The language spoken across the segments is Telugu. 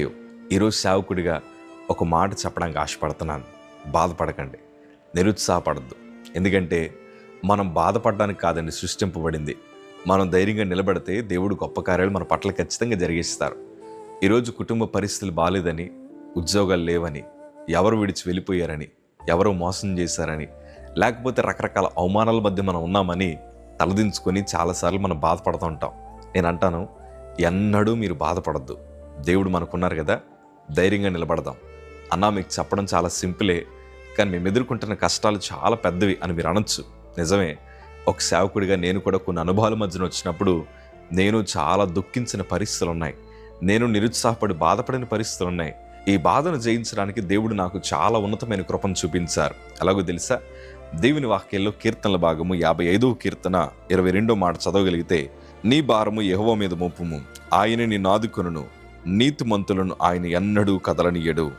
యూ ఈరోజు సేవకుడిగా ఒక మాట చెప్పడానికి ఆశపడుతున్నాను. బాధపడకండి. నిరుత్సాహపడద్దు. ఎందుకంటే మనం బాధపడడానికి కాదండి సృష్టింపబడింది. మనం ధైర్యంగా నిలబడితే దేవుడు గొప్ప కార్యాలు మన పట్ల ఖచ్చితంగా జరిగిస్తారు. ఈరోజు కుటుంబ పరిస్థితులు బాగాలేదని ఉద్యోగాలు లేవని ఎవరు విడిచి వెళ్ళిపోయారని ఎవరో మోసం చేశారని లేకపోతే రకరకాల అవమానాల మధ్య మనం ఉన్నామని తలదించుకొని చాలాసార్లు మనం బాధపడుతూ ఉంటాం. నేను అంటాను ఎన్నడూ మీరు బాధపడద్దు. దేవుడు మనకున్నారు కదా ధైర్యంగా నిలబడదాం. అన్నా మీకు చెప్పడం చాలా సింపులే కానీ మేము ఎదుర్కొంటున్న కష్టాలు చాలా పెద్దవి అని మీరు అనొచ్చు. నిజమే ఒక సేవకుడిగా నేను కూడా కొన్ని అనుభవాల మధ్యన వచ్చినప్పుడు నేను చాలా దుఃఖించిన పరిస్థితులు ఉన్నాయి. నేను నిరుత్సాహపడి బాధపడిన పరిస్థితులు ఉన్నాయి. ఈ బాధను జయించడానికి దేవుడు నాకు చాలా ఉన్నతమైన కృపను చూపించారు. ఎలాగో తెలుసా? దేవుని వాక్యంలో కీర్తనల భాగము యాభై ఐదవ కీర్తన ఇరవై రెండో మాట చదవగలిగితే నీ భారము యెహోవా మీద మోపుము. ఆయన నీ నాదుకొనును నీతిమంతులను ఆయన ఎన్నడూ కదలనీయడు.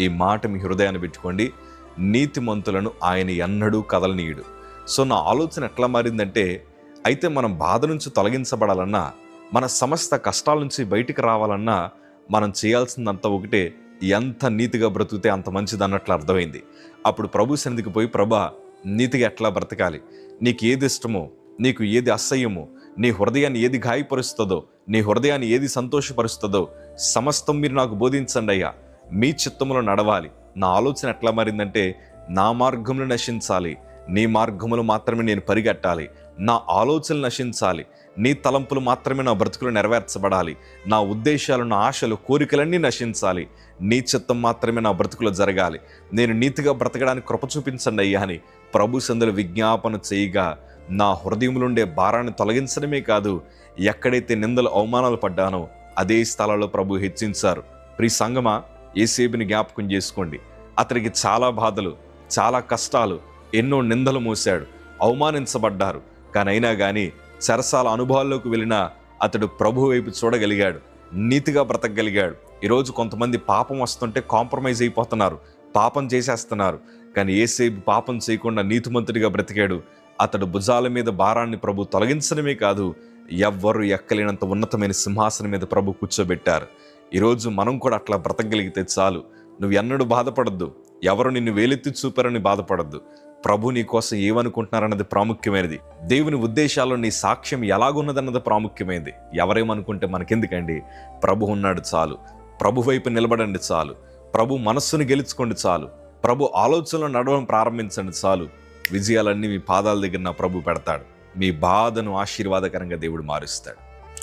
ఈ మాట మీ హృదయాన్ని పెట్టుకోండి. నీతిమంతులను ఆయన ఎన్నడూ కదలనీయడు. సో నా ఆలోచన ఎట్లా మారిందంటే అయితే మనం బాధ నుంచి తొలగించబడాలన్నా మన సమస్త కష్టాల నుంచి బయటికి రావాలన్నా మనం చేయాల్సిందంతా ఒకటే ఎంత నీతిగా బ్రతికితే అంత మంచిది అన్నట్లు అర్థమైంది. అప్పుడు ప్రభు సన్నిధికి పోయి ప్రభా నీతిగా ఎట్లా బ్రతకాలి? నీకు ఏది ఇష్టమో నీకు ఏది అసహ్యమో నీ హృదయాన్ని ఏది గాయపరుస్తుందో నీ హృదయాన్ని ఏది సంతోషపరుస్తుందో సమస్తం మీరు నాకు బోధించండి అయ్యా. మీ చిత్తంలో నడవాలి. నా ఆలోచన ఎట్లా మారిందంటే నా మార్గంలో నశించాలి. నీ మార్గములు మాత్రమే నేను పరిగెట్టాలి. నా ఆలోచనలు నశించాలి. నీ తలంపులు మాత్రమే నా బ్రతుకులు నెరవేర్చబడాలి. నా ఉద్దేశాలు నా ఆశలు కోరికలన్నీ నశించాలి. నీ చిత్తం మాత్రమే నా బ్రతుకులో జరగాలి. నేను నీతిగా బ్రతకడానికి కృప చూపించండి అయ్యా అని ప్రభు సందులు విజ్ఞాపన చేయగా నా హృదయంలోండే భారాన్ని తొలగించడమే కాదు ఎక్కడైతే నిందలు అవమానాలు పడ్డానో అదే స్థలాల్లో ప్రభు హెచ్చించారు. ప్రి సంగమా ఏసేబిని జ్ఞాపకం చేసుకోండి. అతనికి చాలా బాధలు చాలా కష్టాలు ఎన్నో నిందలు మోశాడు అవమానించబడ్డారు. కానీ అయినా కానీ చెరసాల అనుభవాల్లోకి వెళ్ళినా అతడు ప్రభు వైపు చూడగలిగాడు నీతిగా బ్రతకగలిగాడు. ఈరోజు కొంతమంది పాపం వస్తుంటే కాంప్రమైజ్ అయిపోతున్నారు పాపం చేసేస్తున్నారు. కానీ ఏసేపు పాపం చేయకుండా నీతిమంతుడిగా బ్రతికాడు. అతడు భుజాల మీద భారాన్ని ప్రభు తొలగించడమే కాదు ఎవ్వరు ఎక్కలేనంత ఉన్నతమైన సింహాసనం మీద ప్రభు కూర్చోబెట్టారు. ఈరోజు మనం కూడా అట్లా బ్రతకగలిగితే చాలు. నువ్వు ఎన్నడూ బాధపడద్దు. ఎవరు నిన్ను వేలెత్తి చూపారని బాధపడద్దు. ప్రభు నీ కోసం ఏమనుకుంటున్నారన్నది ప్రాముఖ్యమైనది. దేవుని ఉద్దేశాల్లో నీ సాక్ష్యం ఎలాగున్నదన్నది ప్రాముఖ్యమైనది. ఎవరేమనుకుంటే మనకెందుకండి? ప్రభు ఉన్నాడు చాలు. ప్రభు వైపు నిలబడండి చాలు. ప్రభు మనస్సును గెలుచుకోండి చాలు. ప్రభు ఆలోచనలు నడవడం ప్రారంభించండి చాలు. విజయాలన్నీ మీ పాదాల దగ్గర నా ప్రభు పెడతాడు. మీ బాధను ఆశీర్వాదకరంగా దేవుడు మారుస్తాడు.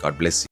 God bless